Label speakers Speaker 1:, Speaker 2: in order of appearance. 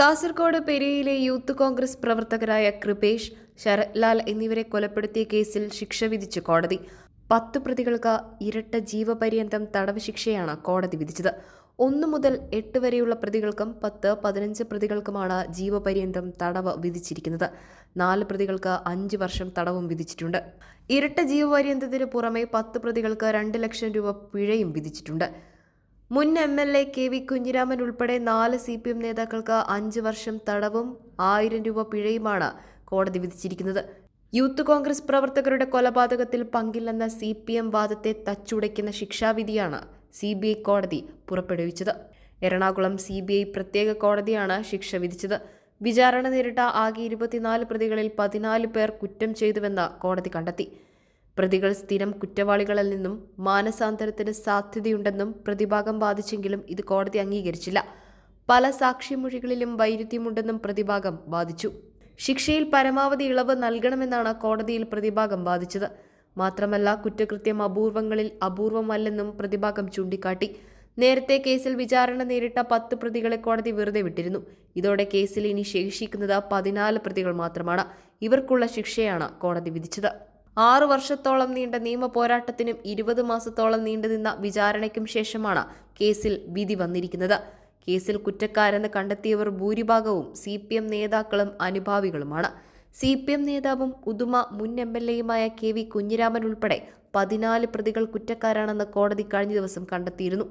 Speaker 1: Kasaragod പെരിയയിലെ youth Congress പ്രവർത്തകരായ കൃപേഷ് ശരത്ലാൽ എന്നിവരെ കൊലപ്പെടുത്തിയ കേസിൽ ശിക്ഷ വിധിച്ച് കോടതി. പത്ത് പ്രതികൾക്ക് ഇരട്ട ജീവപര്യന്തം തടവ് ശിക്ഷയാണ് കോടതി വിധിച്ചത്. ഒന്നു മുതൽ എട്ട് വരെയുള്ള പ്രതികൾക്കും പത്ത് പതിനഞ്ച് പ്രതികൾക്കുമാണ് ജീവപര്യന്തം തടവ് വിധിച്ചിരിക്കുന്നത്. നാല് പ്രതികൾക്ക് അഞ്ച് വർഷം തടവും വിധിച്ചിട്ടുണ്ട്. ഇരട്ട ജീവപര്യന്തത്തിന് പുറമെ പത്ത് പ്രതികൾക്ക് രണ്ട് ലക്ഷം രൂപ പിഴയും വിധിച്ചിട്ടുണ്ട്. മുൻ M L A K V Kunhiraman ഉൾപ്പെടെ നാല് സി പി എം നേതാക്കൾക്ക് അഞ്ച് വർഷം തടവും ആയിരം രൂപ പിഴയുമാണ് കോടതി വിധിച്ചിരിക്കുന്നത്. യൂത്ത് കോൺഗ്രസ് പ്രവർത്തകരുടെ കൊലപാതകത്തിൽ പങ്കില്ലെന്ന സി പി എം വാദത്തെ തച്ചുടയ്ക്കുന്ന ശിക്ഷാവിധിയാണ് സി ബി ഐ കോടതി പുറപ്പെടുവിച്ചത്. എറണാകുളം സി ബി ഐ പ്രത്യേക കോടതിയാണ് ശിക്ഷ വിധിച്ചത്. വിചാരണ നേരിട്ട ആകെ ഇരുപത്തിനാല് പ്രതികളിൽ പതിനാല് പേർ കുറ്റം ചെയ്തുവെന്ന് കോടതി കണ്ടെത്തി. പ്രതികൾ സ്ഥിരം കുറ്റവാളികളിൽ നിന്നും മാനസാന്തരത്തിന് സാധ്യതയുണ്ടെന്നും പ്രതിഭാഗം വാദിച്ചെങ്കിലും ഇത് കോടതി അംഗീകരിച്ചില്ല. പല സാക്ഷിമൊഴികളിലും വൈരുദ്ധ്യമുണ്ടെന്നും പ്രതിഭാഗം വാദിച്ചു ശിക്ഷയിൽ പരമാവധി ഇളവ് നൽകണമെന്നാണ് കോടതിയിൽ പ്രതിഭാഗം വാദിച്ചത് മാത്രമല്ല കുറ്റകൃത്യം അപൂർവങ്ങളിൽ അപൂർവമല്ലെന്നും പ്രതിഭാഗം ചൂണ്ടിക്കാട്ടി. നേരത്തെ കേസിൽ വിചാരണ നേരിട്ട പത്ത് പ്രതികളെ കോടതി വെറുതെ വിട്ടിരുന്നു. ഇതോടെ കേസിൽ ഇനി ശേഷിക്കുന്നത് പതിനാല് പ്രതികൾ മാത്രമാണ്. ഇവർക്കുള്ള ശിക്ഷയാണ് കോടതി വിധിച്ചത്. ആറു വർഷത്തോളം നീണ്ട നിയമ പോരാട്ടത്തിനും ഇരുപത് മാസത്തോളം നീണ്ടുനിന്ന വിചാരണയ്ക്കും ശേഷമാണ് കേസിൽ വിധി വന്നിരിക്കുന്നത്. കേസിൽ കുറ്റക്കാരെന്ന് കണ്ടെത്തിയവർ ഭൂരിഭാഗവും സി പി എം നേതാക്കളും അനുഭാവികളുമാണ്. സി പി എം നേതാവും ഉദുമ മുൻ എം എൽ എയുമായ കെ വി കുഞ്ഞിരാമൻ ഉൾപ്പെടെ പതിനാല് പ്രതികൾ കുറ്റക്കാരാണെന്ന് കോടതി കഴിഞ്ഞ ദിവസം കണ്ടെത്തിയിരുന്നു.